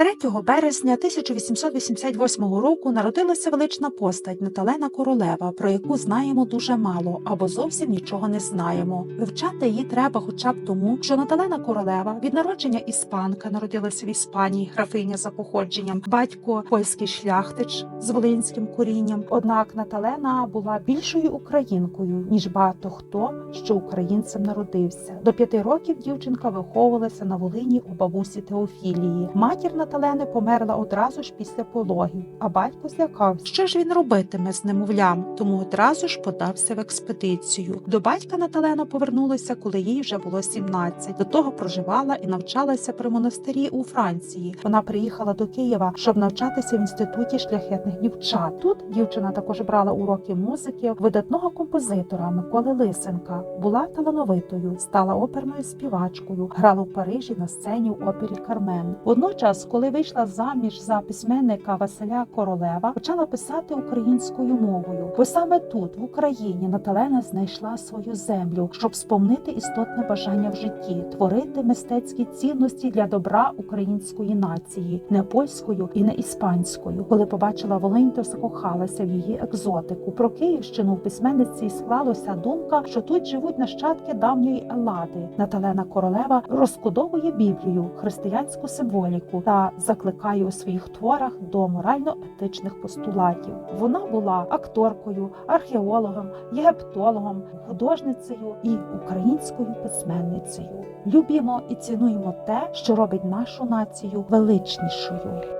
3 березня 1888 року народилася велична постать Наталена Королева, про яку знаємо дуже мало або зовсім нічого не знаємо. Вивчати її треба хоча б тому, що Наталена Королева від народження іспанка народилася в Іспанії, графиня за походженням, батько польський шляхтич з волинським корінням. Однак Наталена була більшою українкою ніж багато хто, що українцем народився. До п'яти років дівчинка виховувалася на Волині у бабусі Теофілії. Матір Наталени померла одразу ж після пологів, а батько злякався. Що ж він робитиме з немовлям? Тому одразу ж подався в експедицію. До батька Наталена повернулася, коли їй вже було 17. До того проживала і навчалася при монастирі у Франції. Вона приїхала до Києва, щоб навчатися в інституті шляхетних дівчат. Тут дівчина також брала уроки музики видатного композитора Миколи Лисенка. Була талановитою, стала оперною співачкою, грала в Парижі на сцені в опері Кармен. Водночас, коли вийшла заміж за письменника Василя Королева, почала писати українською мовою. Бо саме тут, в Україні, Наталена знайшла свою землю, щоб сповнити істотне бажання в житті, творити мистецькі цінності для добра української нації, не польською і не іспанською. Коли побачила Волинь, то закохалася в її екзотику. Про Київщину в письменниці склалася думка, що тут живуть нащадки давньої Еллади. Наталена Королева розкодовує Біблію, християнську символіку та закликає у своїх творах до морально-етичних постулатів. Вона була акторкою, археологом, єгиптологом, художницею і українською письменницею. Любімо і цінуємо те, що робить нашу націю величнішою.